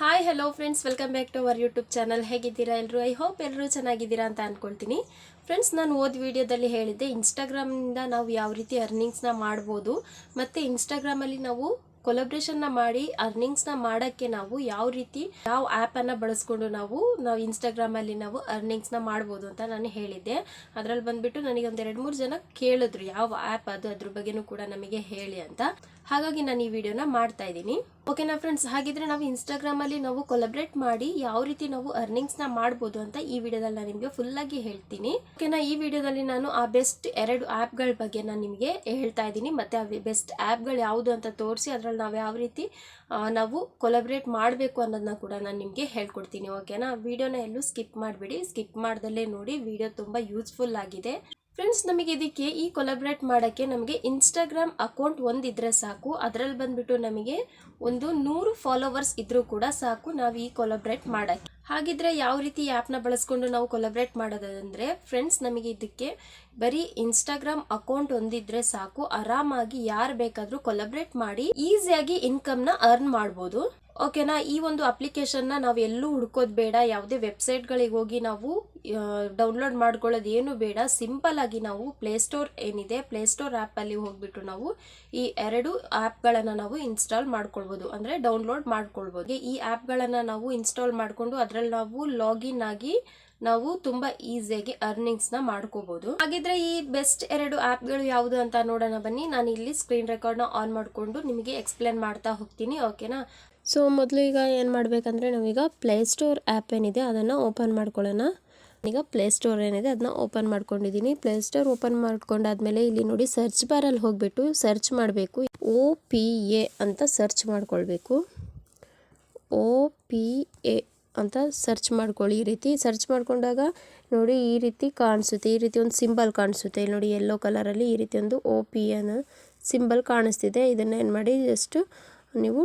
Hi hello friends welcome back to our YouTube channel ಹೇಗಿದ್ದೀರಾ ಎಲ್ಲರೂ I hope ಎಲ್ಲರೂ ಚೆನ್ನಾಗಿದ್ದೀರಾ ಅಂತ ಅಂದ್ಕೊಳ್ತೀನಿ ಫ್ರೆಂಡ್ಸ್ ನಾನು ಓದ್ ವಿಡಿಯೋದಲ್ಲಿ ಹೇಳಿದ್ದೆ ಇನ್ಸ್ಟಾಗ್ರಾಮಿಂದ ನಾವು ಯಾವ ರೀತಿ ಅರ್ನಿಂಗ್ಸ್ನ ಮಾಡ್ಬೋದು, ಮತ್ತು ಇನ್ಸ್ಟಾಗ್ರಾಮಲ್ಲಿ ನಾವು ಕೊಲಬ್ರೇಷನ್ನ ಮಾಡಿ ಅರ್ನಿಂಗ್ಸ್ನ ಮಾಡೋಕ್ಕೆ ನಾವು ಯಾವ ರೀತಿ, ಯಾವ ಆ್ಯಪನ್ನು ಬಳಸ್ಕೊಂಡು ನಾವು ನಾವು ಇನ್ಸ್ಟಾಗ್ರಾಮಲ್ಲಿ ನಾವು ಅರ್ನಿಂಗ್ಸ್ನ ಮಾಡ್ಬೋದು ಅಂತ ನಾನು ಹೇಳಿದ್ದೆ. ಅದರಲ್ಲಿ ಬಂದ್ಬಿಟ್ಟು ನನಗೆ ಒಂದು ಎರಡು ಮೂರು ಜನ ಕೇಳಿದ್ರು, ಯಾವ ಆ್ಯಪ್ ಅದು, ಅದ್ರ ಬಗ್ಗೆನೂ ಕೂಡ ನಮಗೆ ಹೇಳಿ ಅಂತ. ಹಾಗಾಗಿ ನಾನು ಈ ವಿಡಿಯೋನ ಮಾಡ್ತಾ ಇದ್ದೀನಿ. ಓಕೆನಾ ಫ್ರೆಂಡ್ಸ್ ಹಾಗಿದ್ರೆ ನಾವು ಇನ್ಸ್ಟಾಗ್ರಾಮಲ್ಲಿ ನಾವು ಕೊಲಬ್ರೇಟ್ ಮಾಡಿ ಯಾವ ರೀತಿ ನಾವು ಅರ್ನಿಂಗ್ಸ್ನ ಮಾಡ್ಬೋದು ಅಂತ ಈ ವಿಡಿಯೋದಲ್ಲಿ ನಾನು ನಿಮಗೆ ಫುಲ್ ಆಗಿ ಹೇಳ್ತೀನಿ. ಓಕೆನಾ ಈ ವಿಡಿಯೋದಲ್ಲಿ ನಾನು ಆ ಬೆಸ್ಟ್ ಎರಡು ಆ್ಯಪ್ಗಳ ಬಗ್ಗೆ ನಾನು ನಿಮಗೆ ಹೇಳ್ತಾ ಇದ್ದೀನಿ. ಮತ್ತೆ ಆ ಬೆಸ್ಟ್ ಆ್ಯಪ್ಗಳು ಯಾವುದು ಅಂತ ತೋರಿಸಿ, ಅದರಲ್ಲಿ ನಾವು ಯಾವ ರೀತಿ ನಾವು ಕೊಲಬ್ರೇಟ್ ಮಾಡಬೇಕು ಅನ್ನೋದನ್ನ ಕೂಡ ನಾನು ನಿಮಗೆ ಹೇಳ್ಕೊಡ್ತೀನಿ ಓಕೆನಾ ವಿಡಿಯೋನ ಎಲ್ಲೂ ಸ್ಕಿಪ್ ಮಾಡಬೇಡಿ ಸ್ಕಿಪ್ ಮಾಡ್ದಲ್ಲೇ ನೋಡಿ ವಿಡಿಯೋ ತುಂಬ ಯೂಸ್ಫುಲ್ ಆಗಿದೆ. ಫ್ರೆಂಡ್ಸ್ ನಮಗೆ ಇದಕ್ಕೆ ಈ ಕೊಲಬ್ರೇಟ್ ಮಾಡೋಕ್ಕೆ ನಮಗೆ ಇನ್ಸ್ಟಾಗ್ರಾಮ್ ಅಕೌಂಟ್ ಒಂದಿದ್ರೆ ಸಾಕು ಅದರಲ್ಲಿ ಬಂದ್ಬಿಟ್ಟು ನಮಗೆ ಒಂದು ನೂರು ಫಾಲೋವರ್ಸ್ ಇದ್ರೂ ಕೂಡ ಸಾಕು ನಾವು ಈ ಕೊಲಬ್ರೇಟ್ ಮಾಡೋಕ್ಕೆ. ಹಾಗಿದ್ರೆ ಯಾವ ರೀತಿ ಆ್ಯಪ್ನ ಬಳಸ್ಕೊಂಡು ನಾವು ಕೊಲಬ್ರೇಟ್ ಮಾಡೋದಂದ್ರೆ ಫ್ರೆಂಡ್ಸ್ ನಮಗೆ ಇದಕ್ಕೆ ಬರೀ ಇನ್ಸ್ಟಾಗ್ರಾಮ್ ಅಕೌಂಟ್ ಒಂದಿದ್ರೆ ಸಾಕು. ಆರಾಮಾಗಿ ಯಾರು ಬೇಕಾದರೂ ಕೊಲಬ್ರೇಟ್ ಮಾಡಿ ಈಸಿಯಾಗಿ ಇನ್ಕಮ್ನ ಅರ್ನ್ ಮಾಡ್ಬೋದು. ಓಕೆನಾ ಈ ಒಂದು ಅಪ್ಲಿಕೇಶನ್ನ ನಾವು ಎಲ್ಲೂ ಹುಡ್ಕೋದು ಬೇಡ. ಯಾವುದೇ ವೆಬ್ಸೈಟ್ಗಳಿಗೆ ಹೋಗಿ ನಾವು ಡೌನ್ಲೋಡ್ ಮಾಡ್ಕೊಳ್ಳೋದು ಏನು ಬೇಡ. ಸಿಂಪಲ್ ಆಗಿ ನಾವು ಪ್ಲೇಸ್ಟೋರ್ ಏನಿದೆ ಪ್ಲೇಸ್ಟೋರ್ ಆ್ಯಪಲ್ಲಿ ಹೋಗ್ಬಿಟ್ಟು ನಾವು ಈ ಎರಡು ಆ್ಯಪ್ಗಳನ್ನು ನಾವು ಇನ್ಸ್ಟಾಲ್ ಮಾಡ್ಕೊಳ್ಬೋದು. ಅಂದರೆ ಡೌನ್ಲೋಡ್ ಮಾಡ್ಕೊಳ್ಬೋದು. ಈ ಆ್ಯಪ್ಗಳನ್ನು ನಾವು ಇನ್ಸ್ಟಾಲ್ ಮಾಡಿಕೊಂಡು ಅದರಲ್ಲಿ ನಾವು ಲಾಗಿನ್ ಆಗಿ ನಾವು ತುಂಬ ಈಸಿಯಾಗಿ ಅರ್ನಿಂಗ್ಸ್ನ ಮಾಡ್ಕೋಬೋದು ಹಾಗಿದ್ರೆ ಈ ಬೆಸ್ಟ್ ಎರಡು ಆ್ಯಪ್ಗಳು ಯಾವುದು ಅಂತ ನೋಡೋಣ ಬನ್ನಿ. ನಾನು ಇಲ್ಲಿ ಸ್ಕ್ರೀನ್ ರೆಕಾರ್ಡ್ನ ಆನ್ ಮಾಡಿಕೊಂಡು ನಿಮಗೆ ಎಕ್ಸ್ಪ್ಲೇನ್ ಮಾಡ್ತಾ ಹೋಗ್ತೀನಿ ಓಕೆನಾ ಸೊ ಮೊದಲು ಈಗ ಏನು ಮಾಡಬೇಕಂದ್ರೆ ನಾವೀಗ ಪ್ಲೇಸ್ಟೋರ್ ಆ್ಯಪ್ ಏನಿದೆ ಅದನ್ನು ಓಪನ್ ಮಾಡ್ಕೊಳ್ಳೋಣ. ಈಗ ಪ್ಲೇ ಸ್ಟೋರ್ ಏನಿದೆ ಅದನ್ನ ಓಪನ್ ಮಾಡ್ಕೊಂಡಿದ್ದೀನಿ ಪ್ಲೇ ಸ್ಟೋರ್ ಓಪನ್ ಮಾಡ್ಕೊಂಡಾದ್ಮೇಲೆ ಇಲ್ಲಿ ನೋಡಿ ಸರ್ಚ್ ಬಾರಲ್ಲಿ ಹೋಗ್ಬಿಟ್ಟು ಸರ್ಚ್ ಮಾಡಬೇಕು. ಓ ಪಿ ಎ ಅಂತ ಸರ್ಚ್ ಮಾಡ್ಕೊಳ್ಬೇಕು. ಓ ಪಿ ಎ ಅಂತ ಸರ್ಚ್ ಮಾಡ್ಕೊಳ್ಳಿ. ಈ ರೀತಿ ಸರ್ಚ್ ಮಾಡಿಕೊಂಡಾಗ ನೋಡಿ ಈ ರೀತಿ ಕಾಣಿಸುತ್ತೆ. ಈ ರೀತಿ ಒಂದು ಸಿಂಬಲ್ ಕಾಣಿಸುತ್ತೆ. ಇಲ್ಲಿ ನೋಡಿ ಯೆಲ್ಲೋ ಕಲರಲ್ಲಿ ಈ ರೀತಿ ಒಂದು ಓ ಪಿ ಎನ ಸಿಂಬಲ್ ಕಾಣಿಸ್ತಿದೆ. ಇದನ್ನು ಏನು ಮಾಡಿ ಜಸ್ಟು ನೀವು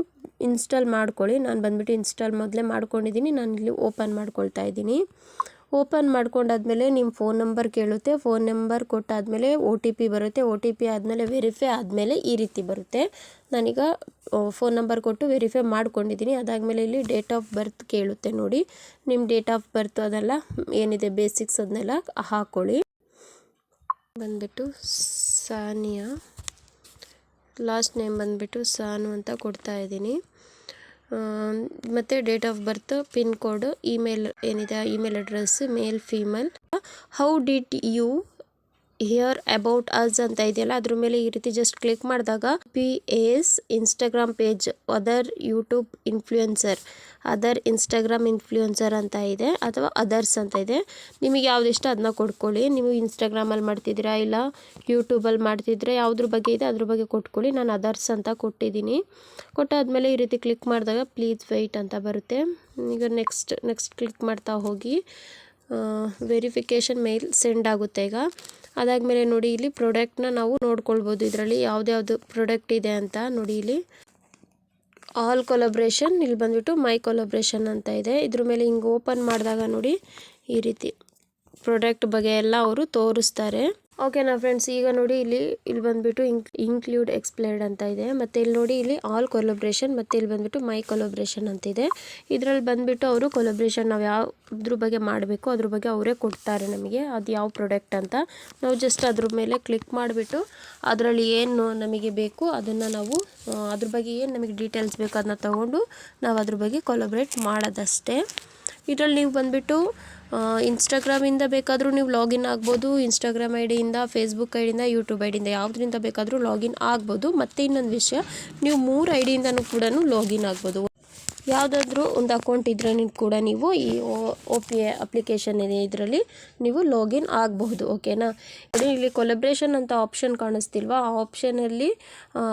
ಇನ್ಸ್ಟಾಲ್ ಮಾಡ್ಕೊಳ್ಳಿ. ನಾನು ಬಂದ್ಬಿಟ್ಟು ಇನ್ಸ್ಟಾಲ್ ಮೊದಲೇ ಮಾಡ್ಕೊಂಡಿದ್ದೀನಿ ನಾನು ಇಲ್ಲಿ ಓಪನ್ ಮಾಡ್ಕೊಳ್ತಾ ಇದ್ದೀನಿ. ಓಪನ್ ಮಾಡ್ಕೊಂಡಾದ್ಮೇಲೆ ನಿಮ್ಮ ಫೋನ್ ನಂಬರ್ ಕೇಳುತ್ತೆ, ಫೋನ್ ನಂಬರ್ ಕೊಟ್ಟಾದಮೇಲೆ ಒ ಟಿ ಪಿ ಬರುತ್ತೆ ಒ ಟಿ ಪಿ ಆದಮೇಲೆ ವೆರಿಫೈ ಆದಮೇಲೆ ಈ ರೀತಿ ಬರುತ್ತೆ. ನಾನೀಗ ಫೋನ್ ನಂಬರ್ ಕೊಟ್ಟು ವೆರಿಫೈ ಮಾಡ್ಕೊಂಡಿದ್ದೀನಿ. ಅದಾದಮೇಲೆ ಇಲ್ಲಿ ಡೇಟ್ ಆಫ್ ಬರ್ತ್ ಕೇಳುತ್ತೆ ನೋಡಿ. ನಿಮ್ಮ ಡೇಟ್ ಆಫ್ ಬರ್ತ್ ಅದೆಲ್ಲ ಏನಿದೆ ಬೇಸಿಕ್ಸ್ ಅದನ್ನೆಲ್ಲ ಹಾಕ್ಕೊಳ್ಳಿ ಬಂದ್ಬಿಟ್ಟು ಸಾನಿಯಾ. ಲಾಸ್ಟ್ ನೇಮ್ ಬಂದ್ಬಿಟ್ಟು ಸಾನು ಅಂತ ಕೊಡ್ತಾ ಇದ್ದೀನಿ. ಮತ್ತು date of birth pin code email ಏನಿದೆ email address male female how did you hear about us ಅಂತ ಇದೆಯಲ್ಲ, ಅದ್ರ ಮೇಲೆ ಈ ರೀತಿ ಜಸ್ಟ್ ಕ್ಲಿಕ್ ಮಾಡಿದಾಗ P S Instagram page other YouTube influencer other Instagram influencer ಅಂತ ಇದೆ, ಅಥವಾ ಅದರ್ಸ್ ಅಂತ ಇದೆ. ನಿಮಗೆ ಯಾವ್ದು ಇಷ್ಟ ಅದನ್ನ ಕೊಟ್ಕೊಳ್ಳಿ. ನೀವು ಇನ್ಸ್ಟಾಗ್ರಾಮಲ್ಲಿ ಮಾಡ್ತಿದ್ದೀರಾ ಇಲ್ಲ ಯೂಟ್ಯೂಬಲ್ಲಿ ಮಾಡ್ತಿದ್ರೆ ಯಾವುದ್ರ ಬಗ್ಗೆ ಇದೆ ಅದ್ರ ಬಗ್ಗೆ ಕೊಟ್ಕೊಳ್ಳಿ. ನಾನು ಅದರ್ಸ್ ಅಂತ ಕೊಟ್ಟಿದ್ದೀನಿ. ಕೊಟ್ಟಾದ್ಮೇಲೆ ಈ ರೀತಿ ಕ್ಲಿಕ್ ಮಾಡಿದಾಗ ಪ್ಲೀಸ್ ವೆಯ್ಟ್ ಅಂತ ಬರುತ್ತೆ. ಈಗ ನೆಕ್ಸ್ಟ್ ನೆಕ್ಸ್ಟ್ ಕ್ಲಿಕ್ ಮಾಡ್ತಾ ಹೋಗಿ. ವೆರಿಫಿಕೇಷನ್ ಮೇಲ್ ಸೆಂಡ್ ಆಗುತ್ತೆ ಈಗ. ಅದಾದಮೇಲೆ ನೋಡಿ ಇಲ್ಲಿ ಪ್ರಾಡಕ್ಟ್ನ ನಾವು ನೋಡ್ಕೊಳ್ಬೋದು. ಇದರಲ್ಲಿ ಯಾವುದ್ಯಾವುದು ಪ್ರಾಡಕ್ಟ್ ಇದೆ ಅಂತ ನೋಡಿ ಇಲ್ಲಿ. ಆಲ್ ಕೊಲಬ್ರೇಷನ್ ಇಲ್ಲಿ ಬಂದ್ಬಿಟ್ಟು ಮೈ ಕೊಲಬ್ರೇಷನ್ ಅಂತ ಇದೆ. ಇದ್ರ ಮೇಲೆ ಹಿಂಗೆ ಓಪನ್ ಮಾಡಿದಾಗ ನೋಡಿ ಈ ರೀತಿ. ಪ್ರಾಡಕ್ಟ್ ಬಗ್ಗೆ ಎಲ್ಲ ಅವರು ತೋರಿಸ್ತಾರೆ. ಓಕೆನಾ ಫ್ರೆಂಡ್ಸ್ ಈಗ ನೋಡಿ ಇಲ್ಲಿ ಇಲ್ಲಿ ಬಂದ್ಬಿಟ್ಟು ಇಂಕ್ ಇನ್ಕ್ಲೂಡ್ ಎಕ್ಸ್ಪ್ಲೇರ್ಡ್ ಅಂತ ಇದೆ. ಮತ್ತು ಇಲ್ಲಿ ನೋಡಿ ಇಲ್ಲಿ ಆಲ್ ಕೊಲೊಬ್ರೇಷನ್ ಮತ್ತು ಇಲ್ಲಿ ಬಂದ್ಬಿಟ್ಟು ಮೈ ಕೊಲೊಬ್ರೇಷನ್ ಅಂತಿದೆ ಇದರಲ್ಲಿ ಬಂದ್ಬಿಟ್ಟು ಅವರು ಕೊಲೊಬ್ರೇಷನ್ ನಾವು ಯಾವುದ್ರ ಬಗ್ಗೆ ಮಾಡಬೇಕು, ಅದ್ರ ಬಗ್ಗೆ ಅವರೇ ಕೊಡ್ತಾರೆ ನಮಗೆ. ಅದು ಯಾವ ಪ್ರಾಡಕ್ಟ್ ಅಂತ. ನಾವು ಜಸ್ಟ್ ಅದ್ರ ಮೇಲೆ ಕ್ಲಿಕ್ ಮಾಡಿಬಿಟ್ಟು ಅದರಲ್ಲಿ ಏನು ನಮಗೆ ಬೇಕು, ಅದನ್ನು ನಾವು ಅದ್ರ ಬಗ್ಗೆ ಏನು ನಮಗೆ ಡೀಟೇಲ್ಸ್ ಬೇಕು, ಅದನ್ನ ತಗೊಂಡು ನಾವು ಅದ್ರ ಬಗ್ಗೆ ಕೊಲೊಬ್ರೇಟ್ ಮಾಡೋದಷ್ಟೇ. ಇದರಲ್ಲಿ ನೀವು ಬಂದುಬಿಟ್ಟು ಇನ್ಸ್ಟಾಗ್ರಾಮಿಂದ ಬೇಕಾದರೂ ನೀವು ಲಾಗಿನ್ ಆಗ್ಬೋದು. ಇನ್ಸ್ಟಾಗ್ರಾಮ್ ಐ ಡಿಯಿಂದ ಫೇಸ್ಬುಕ್ ಐ ಡಿಯಿಂದ ಯೂಟ್ಯೂಬ್ ಐ ಡಿಯಿಂದ ಯಾವುದರಿಂದ ಬೇಕಾದರೂ ಲಾಗಿನ್ ಆಗ್ಬೋದು. ಮತ್ತು ಇನ್ನೊಂದು ವಿಷಯ, ನೀವು ಮೂರು ಐ ಡಿಯಿಂದನೂ ಕೂಡ ಲಾಗಿನ್ ಆಗ್ಬೋದು. ಯಾವುದಾದ್ರೂ ಒಂದು ಅಕೌಂಟ್ ಇದ್ದರೆ ಕೂಡ ನೀವು ಈ ಒ ಪಿ ಎ ಅಪ್ಲಿಕೇಶನ್ ಇದೆ ಇದರಲ್ಲಿ ನೀವು ಲಾಗಿನ್ ಆಗಬಹುದು ಓಕೆನಾ ಇಲ್ಲಿ ಕೊಲಬ್ರೇಷನ್ ಅಂತ ಆಪ್ಷನ್ ಕಾಣಿಸ್ತಿಲ್ವಾ? ಆ ಆಪ್ಷನಲ್ಲಿ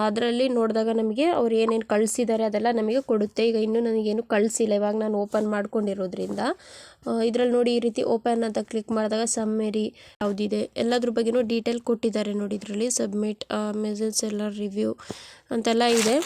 ಅದರಲ್ಲಿ ನೋಡಿದಾಗ ನಮಗೆ ಅವ್ರು ಏನೇನು ಕಳಿಸಿದ್ದಾರೆ ಅದೆಲ್ಲ ನಮಗೆ ಕೊಡುತ್ತೆ. ಈಗ ಇನ್ನೂ ನನಗೇನು ಕಳಿಸಿಲ್ಲ, ಇವಾಗ ನಾನು ಓಪನ್ ಮಾಡ್ಕೊಂಡಿರೋದ್ರಿಂದ. ಇದರಲ್ಲಿ ನೋಡಿ, ಈ ರೀತಿ ಓಪನ್ ಅಂತ ಕ್ಲಿಕ್ ಮಾಡಿದಾಗ ಸಮ್ಮೆರಿ ಯಾವುದಿದೆ, ಎಲ್ಲದ್ರ ಬಗ್ಗೆನೂ ಡೀಟೇಲ್ ಕೊಟ್ಟಿದ್ದಾರೆ ನೋಡಿ ಇದರಲ್ಲಿ. ಸಬ್ಮಿಟ್ ಮೆಸೇಜ್ ಎಲ್ಲ ರಿವ್ಯೂ ಅಂತೆಲ್ಲ ಇದೆ.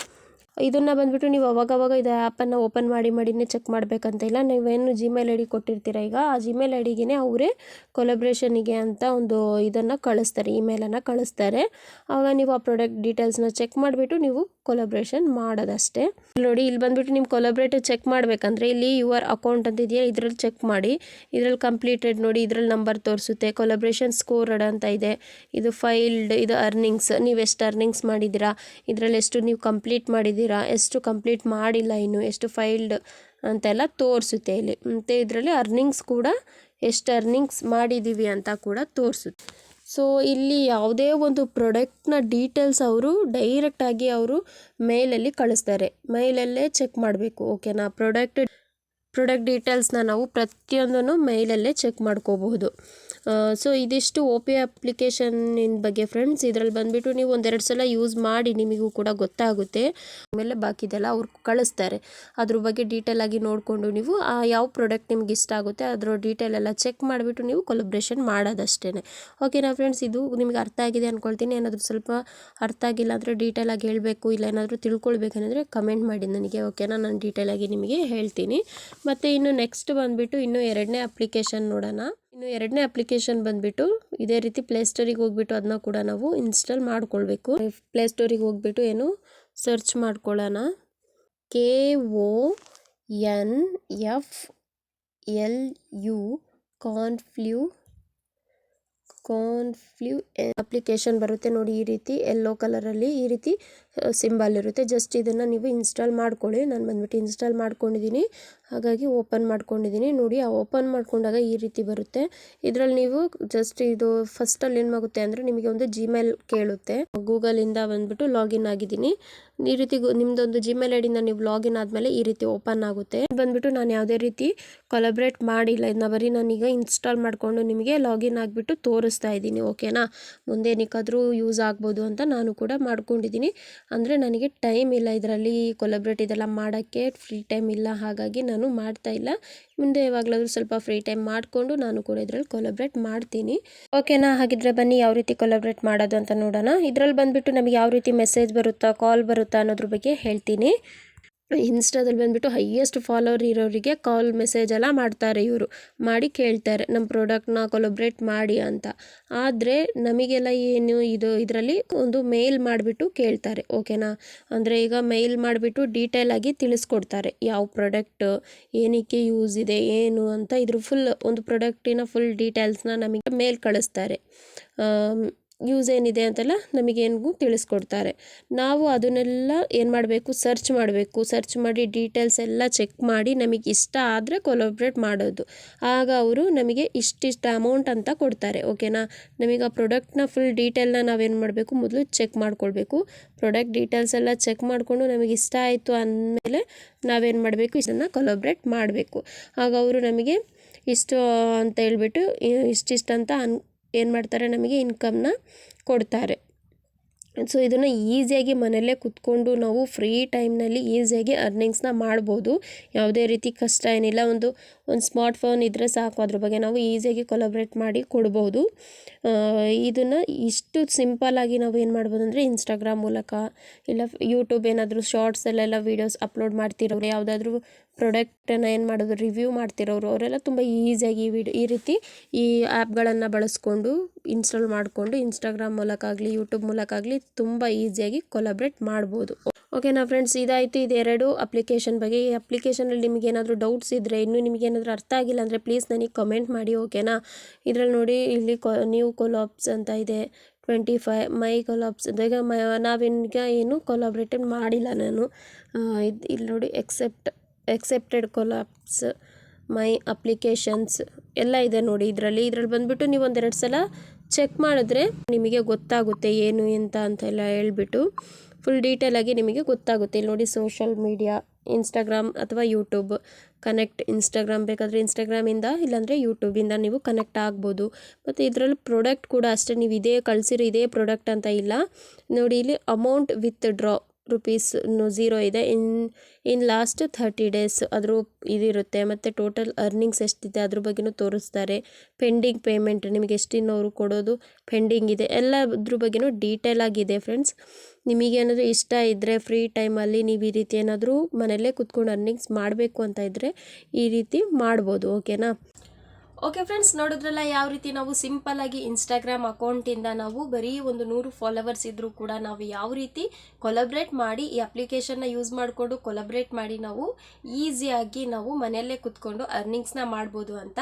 ಇದನ್ನು ಬಂದುಬಿಟ್ಟು ನೀವು ಅವಾಗವಾಗ ಇದು ಆ್ಯಪನ್ನು ಓಪನ್ ಮಾಡಿ ಮಾಡಿನೇ ಚೆಕ್ ಮಾಡಬೇಕಂತ ಇಲ್ಲ. ನೀವೇನು ಜಿಮೇಲ್ ಐ ಡಿ ಕೊಟ್ಟಿರ್ತೀರ ಈಗ? ಆ ಜಿಮೇಲ್ ಐ ಡಿಗೆ ಅವರೇ ಕೊಲಬ್ರೇಷನಿಗೆ ಅಂತ ಒಂದು ಇದನ್ನು ಕಳಿಸ್ತಾರೆ ಇಮೇಲನ್ನು ಕಳಿಸ್ತಾರೆ. ಆವಾಗ ನೀವು ಆ ಪ್ರಾಡಕ್ಟ್ ಡೀಟೇಲ್ಸ್ನ ಚೆಕ್ ಮಾಡಿಬಿಟ್ಟು ನೀವು ಕೊಲಾಬ್ರೇಷನ್ ಮಾಡೋದಷ್ಟೇ. ನೋಡಿ, ಇಲ್ಲಿ ಬಂದ್ಬಿಟ್ಟು ನಿಮ್ಮ ಕೊಲಾಬ್ರೇಟ್ ಚೆಕ್ ಮಾಡಬೇಕಂದ್ರೆ ಇಲ್ಲಿ ಯುವರ್ ಅಕೌಂಟ್ ಅಂತ ಇದೆಯಾ ಇದರಲ್ಲಿ ಚೆಕ್ ಮಾಡಿ. ಇದರಲ್ಲಿ ಕಂಪ್ಲೀಟೆಡ್ ನೋಡಿ, ಇದರಲ್ಲಿ ನಂಬರ್ ತೋರಿಸುತ್ತೆ ಕೊಲಾಬ್ರೇಷನ್ ಸ್ಕೋರ್ಡ್ ಅಂತ ಇದೆ. ಇದು ಫೈಲ್ಡ್ ಇದು ಅರ್ನಿಂಗ್ಸ್ ನೀವು ಎಷ್ಟು ಅರ್ನಿಂಗ್ಸ್ ಮಾಡಿದ್ದೀರಾ, ಇದರಲ್ಲಿ ಎಷ್ಟು ನೀವು ಕಂಪ್ಲೀಟ್ ಮಾಡಿದ್ದೀರಾ, ಎಷ್ಟು ಕಂಪ್ಲೀಟ್ ಮಾಡಿಲ್ಲ ಇನ್ನು, ಎಷ್ಟು ಫೈಲ್ಡ್ ಅಂತೆಲ್ಲ ತೋರಿಸುತ್ತೆ ಇಲ್ಲಿ. ಮತ್ತು ಇದರಲ್ಲಿ ಅರ್ನಿಂಗ್ಸ್ ಕೂಡ, ಎಷ್ಟು ಅರ್ನಿಂಗ್ಸ್ ಮಾಡಿದ್ದೀವಿ ಅಂತ ಕೂಡ ತೋರಿಸುತ್ತೆ. ಸೊ ಇಲ್ಲಿ ಯಾವುದೇ ಒಂದು ಪ್ರಾಡಕ್ಟ್ನ ಡೀಟೇಲ್ಸ್ ಅವರು ಡೈರೆಕ್ಟಾಗಿ ಅವರು ಮೇಲಲ್ಲಿ ಕಳಿಸ್ತಾರೆ. ಮೇಲಲ್ಲೇ ಚೆಕ್ ಮಾಡಬೇಕು ಓಕೆನಾ ಪ್ರಾಡಕ್ಟ್ ಪ್ರಾಡಕ್ಟ್ ಡೀಟೇಲ್ಸ್ನ ನಾವು ಪ್ರತಿಯೊಂದನ್ನು ಮೇಲಲ್ಲೇ ಚೆಕ್ ಮಾಡ್ಕೋಬಹುದು. ಸೊ ಇದಿಷ್ಟು ಒ ಪಿ ಅಪ್ಲಿಕೇಶನ್ನಿನ ಬಗ್ಗೆ ಫ್ರೆಂಡ್ಸ್ ಇದರಲ್ಲಿ ಬಂದುಬಿಟ್ಟು ನೀವು ಒಂದೆರಡು ಸಲ ಯೂಸ್ ಮಾಡಿ, ನಿಮಗೂ ಕೂಡ ಗೊತ್ತಾಗುತ್ತೆ. ಆಮೇಲೆ ಬಾಕಿದೆಲ್ಲ ಅವ್ರು ಕಳಿಸ್ತಾರೆ. ಅದ್ರ ಬಗ್ಗೆ ಡೀಟೇಲ್ ಆಗಿ ನೋಡಿಕೊಂಡು ನೀವು ಯಾವ ಪ್ರಾಡಕ್ಟ್ ನಿಮ್ಗೆ ಇಷ್ಟ ಆಗುತ್ತೆ, ಅದರ ಡೀಟೇಲ್ ಎಲ್ಲ ಚೆಕ್ ಮಾಡಿಬಿಟ್ಟು ನೀವು ಕೊಲಬ್ರೇಷನ್ ಮಾಡೋದಷ್ಟೇ ಓಕೆನಾ ಫ್ರೆಂಡ್ಸ್ ಇದು ನಿಮ್ಗೆ ಅರ್ಥ ಆಗಿದೆ ಅಂದ್ಕೊಳ್ತೀನಿ ಏನಾದರೂ ಸ್ವಲ್ಪ ಅರ್ಥ ಆಗಿಲ್ಲ ಅಂದರೆ ಡೀಟೇಲ್ ಆಗಿ ಹೇಳಬೇಕು, ಇಲ್ಲ ಏನಾದರೂ ತಿಳ್ಕೊಳ್ಬೇಕಂದ್ರೆ ಕಮೆಂಟ್ ಮಾಡಿ ನನಗೆ ಓಕೆನಾ ನಾನು ಡೀಟೇಲ್ ಆಗಿ ನಿಮಗೆ ಹೇಳ್ತೀನಿ. ಮತ್ತು ಇನ್ನು ನೆಕ್ಸ್ಟ್ ಬಂದುಬಿಟ್ಟು ಇನ್ನೂ ಎರಡನೇ ಅಪ್ಲಿಕೇಶನ್ ನೋಡೋಣ. ಇನ್ನು ಎರಡನೇ ಅಪ್ಲಿಕೇಶನ್ ಬಂದುಬಿಟ್ಟು ಇದೇ ರೀತಿ ಪ್ಲೇಸ್ಟೋರಿಗೆ ಹೋಗ್ಬಿಟ್ಟು ಅದನ್ನ ಕೂಡ ನಾವು ಇನ್ಸ್ಟಾಲ್ ಮಾಡ್ಕೊಳ್ಬೇಕು. ಪ್ಲೇಸ್ಟೋರಿಗೆ ಹೋಗ್ಬಿಟ್ಟು ಏನು? ಸರ್ಚ್ ಮಾಡ್ಕೊಳ್ಳೋಣ. K O N F L U Konflu Konflu application ಬರುತ್ತೆ ನೋಡಿ ಈ ರೀತಿ ಎಲ್ಲೋ ಕಲರಲ್ಲಿ ಈ ರೀತಿ ಸಿಂಬಲ್ ಇರುತ್ತೆ. ಜಸ್ಟ್ ಇದನ್ನು ನೀವು ಇನ್ಸ್ಟಾಲ್ ಮಾಡ್ಕೊಳ್ಳಿ. ನಾನು ಬಂದ್ಬಿಟ್ಟು ಇನ್ಸ್ಟಾಲ್ ಮಾಡ್ಕೊಂಡಿದ್ದೀನಿ ಹಾಗಾಗಿ ಓಪನ್ ಮಾಡ್ಕೊಂಡಿದ್ದೀನಿ ನೋಡಿ, ಆ ಓಪನ್ ಮಾಡ್ಕೊಂಡಾಗ ಈ ರೀತಿ ಬರುತ್ತೆ. ಇದರಲ್ಲಿ ನೀವು ಜಸ್ಟ್ ಇದು ಫಸ್ಟಲ್ಲಿ ಏನಾಗುತ್ತೆ ಅಂದರೆ ನಿಮಗೆ ಒಂದು ಜಿಮೇಲ್ ಕೇಳುತ್ತೆ. ಗೂಗಲಿಂದ ಬಂದ್ಬಿಟ್ಟು ಲಾಗಿನ್ ಆಗಿದ್ದೀನಿ ಈ ರೀತಿ ನಿಮ್ಮದೊಂದು ಜಿಮೇಲ್ ಐಡಿಯಿಂದ ನೀವು ಲಾಗಿನ್ ಆದಮೇಲೆ ಈ ರೀತಿ ಓಪನ್ ಆಗುತ್ತೆ. ಬಂದ್ಬಿಟ್ಟು ನಾನು ಯಾವುದೇ ರೀತಿ ಕೊಲಬ್ರೇಟ್ ಮಾಡಿಲ್ಲ. ಇದನ್ನ ಬರೀ ನಾನೀಗ ಇನ್ಸ್ಟಾಲ್ ಮಾಡಿಕೊಂಡು ನಿಮಗೆ ಲಾಗಿನ್ ಆಗಿಬಿಟ್ಟು ತೋರಿಸ್ತಾ ಇದ್ದೀನಿ ಓಕೆನಾ? ಮುಂದೆ ಏನಕ್ಕಾದರೂ ಯೂಸ್ ಆಗ್ಬೋದು ಅಂತ ನಾನು ಕೂಡ ಮಾಡ್ಕೊಂಡಿದ್ದೀನಿ ಅಂದರೆ ನನಗೆ ಟೈಮ್ ಇಲ್ಲ ಇದರಲ್ಲಿ ಕೊಲಬ್ರೇಟ್ ಇದೆಲ್ಲ ಮಾಡೋಕ್ಕೆ ಫ್ರೀ ಟೈಮ್ ಇಲ್ಲ, ಹಾಗಾಗಿ ನಾನು ಮಾಡ್ತಾ ಇಲ್ಲ. ಮುಂದೆ ಯಾವಾಗಲಾದರೂ ಸ್ವಲ್ಪ ಫ್ರೀ ಟೈಮ್ ಮಾಡಿಕೊಂಡು ನಾನು ಕೂಡ ಇದರಲ್ಲಿ ಕೊಲಬ್ರೇಟ್ ಮಾಡ್ತೀನಿ. ಓಕೆನಾ ಹಾಗಿದ್ರೆ ಬನ್ನಿ ಯಾವ ರೀತಿ ಕೊಲಬ್ರೇಟ್ ಮಾಡೋದು ಅಂತ ನೋಡೋಣ. ಇದರಲ್ಲಿ ಬಂದುಬಿಟ್ಟು ನಮಗೆ ಯಾವ ರೀತಿ ಮೆಸೇಜ್ ಬರುತ್ತಾ ಕಾಲ್ ಬರುತ್ತಾ ಅನ್ನೋದ್ರ ಬಗ್ಗೆ ಹೇಳ್ತೀನಿ. ಇನ್ಸ್ಟಾದಲ್ಲಿ ಬಂದುಬಿಟ್ಟು ಹೈಯೆಸ್ಟ್ ಫಾಲೋವರ್ ಇರೋರಿಗೆ ಕಾಲ್ ಮೆಸೇಜ್ ಎಲ್ಲ ಮಾಡ್ತಾರೆ ಇವರು. ಮಾಡಿ ಕೇಳ್ತಾರೆ, ನಮ್ಮ ಪ್ರಾಡಕ್ಟ್ನ ಕೊಲೊಬ್ರೇಟ್ ಮಾಡಿ ಅಂತ. ಆದರೆ ನಮಗೆಲ್ಲ ಏನು ಇದು, ಇದರಲ್ಲಿ ಒಂದು ಮೇಲ್ ಮಾಡಿಬಿಟ್ಟು ಕೇಳ್ತಾರೆ, ಓಕೆನಾ? ಅಂದರೆ ಈಗ ಮೇಲ್ ಮಾಡಿಬಿಟ್ಟು ಡೀಟೇಲ್ ಆಗಿ ತಿಳಿಸ್ಕೊಡ್ತಾರೆ, ಯಾವ ಪ್ರಾಡಕ್ಟ್, ಏನಕ್ಕೆ ಯೂಸ್ ಇದೆ, ಏನು ಅಂತ. ಇದ್ರ ಫುಲ್, ಒಂದು ಪ್ರಾಡಕ್ಟಿನ ಫುಲ್ ಡೀಟೇಲ್ಸ್ನ ನಮಗೆ ಮೇಲ್ ಕಳಿಸ್ತಾರೆ. ಯೂಸ್ ಏನಿದೆ ಅಂತೆಲ್ಲ ನಮಗೇನಿಗೂ ತಿಳಿಸ್ಕೊಡ್ತಾರೆ. ನಾವು ಅದನ್ನೆಲ್ಲ ಏನು ಮಾಡಬೇಕು? ಸರ್ಚ್ ಮಾಡಬೇಕು. ಸರ್ಚ್ ಮಾಡಿ ಡೀಟೇಲ್ಸ್ ಎಲ್ಲ ಚೆಕ್ ಮಾಡಿ ನಮಗೆ ಇಷ್ಟ ಆದರೆ ಕೊಲಬ್ರೇಟ್ ಮಾಡೋದು. ಆಗ ಅವರು ನಮಗೆ ಇಷ್ಟಿಷ್ಟು ಅಮೌಂಟ್ ಅಂತ ಕೊಡ್ತಾರೆ. ಓಕೆನಾ ನಮಗೆ ಆ ಪ್ರಾಡಕ್ಟ್ನ ಫುಲ್ ಡೀಟೇಲ್ನ ನಾವೇನು ಮಾಡಬೇಕು? ಮೊದಲು ಚೆಕ್ ಮಾಡ್ಕೊಳ್ಬೇಕು. ಪ್ರಾಡಕ್ಟ್ ಡೀಟೇಲ್ಸ್ ಎಲ್ಲ ಚೆಕ್ ಮಾಡಿಕೊಂಡು ನಮಗೆ ಇಷ್ಟ ಆಯಿತು ಅಂದಮೇಲೆ ನಾವೇನು ಮಾಡಬೇಕು? ಇದನ್ನು ಕೊಲಬ್ರೇಟ್ ಮಾಡಬೇಕು. ಆಗ ಅವರು ನಮಗೆ ಇಷ್ಟು ಅಂತ ಹೇಳ್ಬಿಟ್ಟು ಇಷ್ಟಿಷ್ಟು ಅಂತ ಅನ್ ಏನು ಮಾಡ್ತಾರೆ ನಮಗೆ ಇನ್ಕಮ್ನ ಕೊಡ್ತಾರೆ. ಸೊ ಇದನ್ನು ಈಸಿಯಾಗಿ ಮನೆಯಲ್ಲೇ ಕುತ್ಕೊಂಡು ನಾವು ಫ್ರೀ ಟೈಮ್ನಲ್ಲಿ ಈಸಿಯಾಗಿ ಅರ್ನಿಂಗ್ಸ್ನ ಮಾಡ್ಬೋದು. ಯಾವುದೇ ರೀತಿ ಕಷ್ಟ ಏನಿಲ್ಲ, ಒಂದು ಒಂದು ಸ್ಮಾರ್ಟ್ ಫೋನ್ ಇದ್ದರೆ ಸಾಕು. ಅದ್ರ ಬಗ್ಗೆ ನಾವು ಈಸಿಯಾಗಿ ಕೊಲಾಬ್ರೇಟ್ ಮಾಡಿ ಕೊಡ್ಬೋದು. ಇದನ್ನು ಇಷ್ಟು ಸಿಂಪಲ್ಲಾಗಿ ನಾವು ಏನು ಮಾಡ್ಬೋದು ಅಂದರೆ ಇನ್ಸ್ಟಾಗ್ರಾಮ್ ಮೂಲಕ, ಇಲ್ಲ ಯೂಟ್ಯೂಬ್ ಏನಾದರೂ ಶಾರ್ಟ್ಸಲ್ಲೆಲ್ಲ ವೀಡಿಯೋಸ್ ಅಪ್ಲೋಡ್ ಮಾಡ್ತಿರೋರು, ಯಾವುದಾದ್ರೂ ಪ್ರಾಡಕ್ಟನ್ನು ಏನು ಮಾಡೋದು ರಿವ್ಯೂ ಮಾಡ್ತಿರೋರು, ಅವರೆಲ್ಲ ತುಂಬ ಈಸಿಯಾಗಿ ವಿಡಿಯೋ ಈ ರೀತಿ ಈ ಆ್ಯಪ್ಗಳನ್ನು ಬಳಸ್ಕೊಂಡು ಇನ್ಸ್ಟಾಲ್ ಮಾಡಿಕೊಂಡು ಇನ್ಸ್ಟಾಗ್ರಾಮ್ ಮೂಲಕ ಆಗಲಿ ಯೂಟ್ಯೂಬ್ ಮೂಲಕ ಆಗಲಿ ತುಂಬ ಈಸಿಯಾಗಿ ಕೊಲಾಬ್ರೇಟ್ ಮಾಡ್ಬೋದು. ಓಕೆನಾ ಫ್ರೆಂಡ್ಸ್ ಇದಾಯಿತು ಇದೆರಡು ಅಪ್ಲಿಕೇಶನ್ ಬಗ್ಗೆ. ಈ ಅಪ್ಲಿಕೇಶನಲ್ಲಿ ನಿಮಗೆ ಏನಾದರೂ ಡೌಟ್ಸ್ ಇದ್ದರೆ ಇನ್ನೂ ನಿಮಗೆ ಏನಾದರೂ ಅರ್ಥ ಆಗಿಲ್ಲ ಅಂದರೆ ಪ್ಲೀಸ್ ನನಗೆ ಕಮೆಂಟ್ ಮಾಡಿ ಓಕೆನಾ ಇದರಲ್ಲಿ ನೋಡಿ, ಇಲ್ಲಿ ಕೊ ನ್ಯೂ ಕೊಲಾಬ್ಸ್ ಅಂತ ಇದೆ ಟ್ವೆಂಟಿ ಫೈ ಮೈ ಕೊಲಾಬ್ಸ್ ಈಗ ಮ ನಾವೀಗ ಏನು ಕೊಲಾಬ್ರೇಟೆಡ್ ಮಾಡಿಲ್ಲ ನಾನು. ಇದು, ಇಲ್ಲಿ ನೋಡಿ accept accepted collapse my applications ಎಲ್ಲ ಇದೆ ನೋಡಿ ಇದರಲ್ಲಿ. ಇದರಲ್ಲಿ ಬಂದುಬಿಟ್ಟು ನೀವು ಒಂದೆರಡು ಸಲ ಚೆಕ್ ಮಾಡಿದ್ರೆ ನಿಮಗೆ ಗೊತ್ತಾಗುತ್ತೆ ಏನು, ಎಂತ ಅಂತೆಲ್ಲ ಹೇಳ್ಬಿಟ್ಟು ಫುಲ್ ಡೀಟೇಲಾಗಿ ನಿಮಗೆ ಗೊತ್ತಾಗುತ್ತೆ. ಇಲ್ಲಿ ನೋಡಿ ಸೋಷಲ್ ಮೀಡಿಯಾ ಇನ್ಸ್ಟಾಗ್ರಾಮ್ ಅಥವಾ ಯೂಟ್ಯೂಬ್ ಕನೆಕ್ಟ್ ಇನ್ಸ್ಟಾಗ್ರಾಮ್ ಬೇಕಾದರೆ ಇನ್ಸ್ಟಾಗ್ರಾಮಿಂದ ಇಲ್ಲಾಂದರೆ ಯೂಟ್ಯೂಬಿಂದ ನೀವು ಕನೆಕ್ಟ್ ಆಗ್ಬೋದು. ಮತ್ತು ಇದರಲ್ಲಿ ಪ್ರಾಡಕ್ಟ್ ಕೂಡ ಅಷ್ಟೇ, ನೀವು ಇದೇ ಕಳಿಸಿರೋ ಇದೇ ಪ್ರಾಡಕ್ಟ್ ಅಂತ ಇಲ್ಲ. ನೋಡಿ ಇಲ್ಲಿ amount withdraw rupees zero ಇದೆ. In in last thirty days ಅದ್ರ ಇದಿರುತ್ತೆ ಮತ್ತು ಟೋಟಲ್ ಅರ್ನಿಂಗ್ಸ್ ಎಷ್ಟಿದೆ ಅದ್ರ ಬಗ್ಗೆನೂ ತೋರಿಸ್ತಾರೆ. ಪೆಂಡಿಂಗ್ ಪೇಮೆಂಟ್ ನಿಮಗೆ ಎಷ್ಟಿನವರು ಕೊಡೋದು ಪೆಂಡಿಂಗ್ ಇದೆ. ಎಲ್ಲ ಅದ್ರ ಬಗ್ಗೆನೂ ಡೀಟೇಲ್ ಆಗಿದೆ ಫ್ರೆಂಡ್ಸ್. ನಿಮಗೇನಾದರೂ ಇಷ್ಟ ಇದ್ದರೆ ಫ್ರೀ ಟೈಮಲ್ಲಿ ನೀವು ಈ ರೀತಿ ಏನಾದರೂ ಮನೆಯಲ್ಲೇ ಕುತ್ಕೊಂಡು ಅರ್ನಿಂಗ್ಸ್ ಮಾಡಬೇಕು ಅಂತ ಇದ್ದರೆ ಈ ರೀತಿ ಮಾಡ್ಬೋದು. ಓಕೆನಾ? ಓಕೆ ಫ್ರೆಂಡ್ಸ್ ನೋಡಿದ್ರಲ್ಲ ಯಾವ ರೀತಿ ನಾವು ಸಿಂಪಲ್ ಆಗಿ ಇನ್ಸ್ಟಾಗ್ರಾಮ್ ಅಕೌಂಟಿಂದ ನಾವು ಬರೀ ಒಂದು ನೂರು ಫಾಲೋವರ್ಸ್ ಇದ್ದರೂ ಕೂಡ ನಾವು ಯಾವ ರೀತಿ ಕೊಲಬ್ರೇಟ್ ಮಾಡಿ ಈ ಅಪ್ಲಿಕೇಶನ್ನ ಯೂಸ್ ಮಾಡಿಕೊಂಡು ಕೊಲಬ್ರೇಟ್ ಮಾಡಿ ನಾವು ಈಸಿಯಾಗಿ ನಾವು ಮನೆಯಲ್ಲೇ ಕುತ್ಕೊಂಡು ಅರ್ನಿಂಗ್ಸ್ನ ಮಾಡ್ಬೋದು ಅಂತ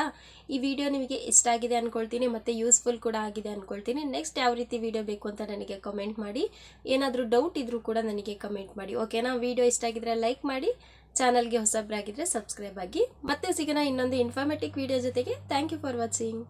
ಈ ವಿಡಿಯೋ ನಿಮಗೆ ಇಷ್ಟ ಆಗಿದೆ ಅಂದ್ಕೊಳ್ತೀನಿ ಮತ್ತು ಯೂಸ್ಫುಲ್ ಕೂಡ ಆಗಿದೆ ಅಂದ್ಕೊಳ್ತೀನಿ ನೆಕ್ಸ್ಟ್ ಯಾವ ರೀತಿ ವಿಡಿಯೋ ಬೇಕು ಅಂತ ನನಗೆ ಕಮೆಂಟ್ ಮಾಡಿ. ಏನಾದರೂ ಡೌಟ್ ಇದ್ದರೂ ಕೂಡ ನನಗೆ ಕಮೆಂಟ್ ಮಾಡಿ. ಓಕೆನಾ ವಿಡಿಯೋ ಇಷ್ಟ ಆಗಿದ್ರೆ ಲೈಕ್ ಮಾಡಿ. ಚಾನಲ್ಗೆ ಹೊಸಬ್ರಾಗಿದ್ರೆ ಸಬ್ಸ್ಕ್ರೈಬ್ ಆಗಿ. ಮತ್ತೆ ಸಿಗೋಣ ಇನ್ನೊಂದು ಇನ್ಫಾರ್ಮೇಟಿವ್ ವಿಡಿಯೋ ಜೊತೆಗೆ. Thank you for watching